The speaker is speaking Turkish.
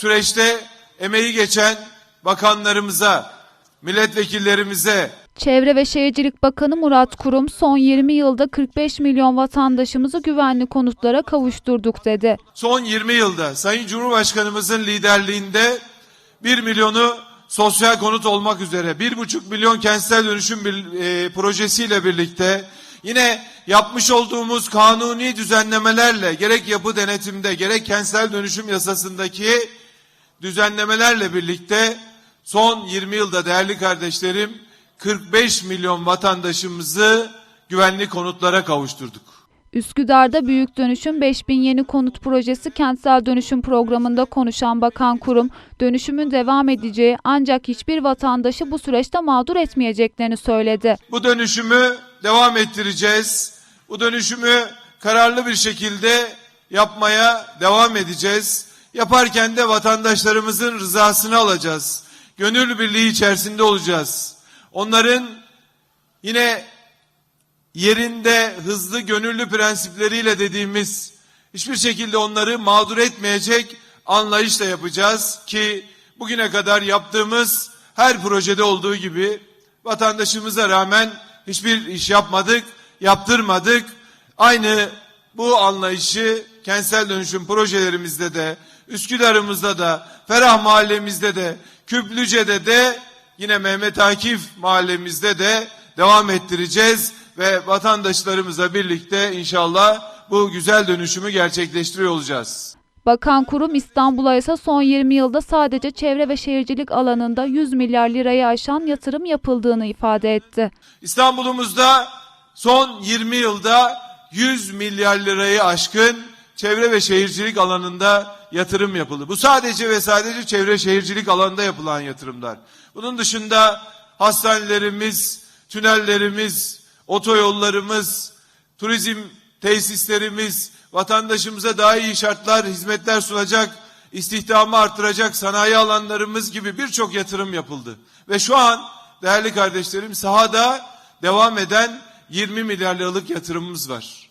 süreçte emeği geçen bakanlarımıza, milletvekillerimize, Çevre ve Şehircilik Bakanı Murat Kurum son 20 yılda 45 milyon vatandaşımızı güvenli konutlara kavuşturduk dedi. son 20 yılda Sayın Cumhurbaşkanımızın liderliğinde 1 milyonu sosyal konut olmak üzere 1,5 milyon kentsel dönüşüm bir- e, projesiyle birlikte yine yapmış olduğumuz kanuni düzenlemelerle gerek yapı denetimde gerek kentsel dönüşüm yasasındaki düzenlemelerle birlikte son 20 yılda değerli kardeşlerim 45 milyon vatandaşımızı güvenli konutlara kavuşturduk. Üsküdar'da Büyük Dönüşüm 5000 Yeni Konut Projesi kentsel dönüşüm programında konuşan Bakan Kurum, dönüşümün devam edeceği ancak hiçbir vatandaşı bu süreçte mağdur etmeyeceklerini söyledi. Bu dönüşümü devam ettireceğiz. Bu dönüşümü kararlı bir şekilde yapmaya devam edeceğiz. Yaparken de vatandaşlarımızın rızasını alacağız. Gönül birliği içerisinde olacağız. Onların yine yerinde hızlı gönüllü prensipleriyle dediğimiz hiçbir şekilde onları mağdur etmeyecek anlayışla yapacağız ki bugüne kadar yaptığımız her projede olduğu gibi vatandaşımıza rağmen hiçbir iş yapmadık, yaptırmadık. Aynı bu anlayışı kentsel dönüşüm projelerimizde de, Üsküdar'ımızda da, Ferah mahallemizde de, Küplüce'de de, yine Mehmet Akif mahallemizde de devam ettireceğiz ve vatandaşlarımızla birlikte inşallah bu güzel dönüşümü gerçekleştiriyor olacağız. Bakan Kurum İstanbul'a ise son 20 yılda sadece çevre ve şehircilik alanında 100 milyar lirayı aşan yatırım yapıldığını ifade etti. İstanbul'umuzda son 20 yılda 100 milyar lirayı aşkın çevre ve şehircilik alanında yatırım yapıldı. Bu sadece ve sadece çevre şehircilik alanında yapılan yatırımlar. Bunun dışında hastanelerimiz, tünellerimiz, otoyollarımız, turizm tesislerimiz, vatandaşımıza daha iyi şartlar, hizmetler sunacak, istihdamı artıracak sanayi alanlarımız gibi birçok yatırım yapıldı. Ve şu an değerli kardeşlerim sahada devam eden 20 milyar liralık yatırımımız var.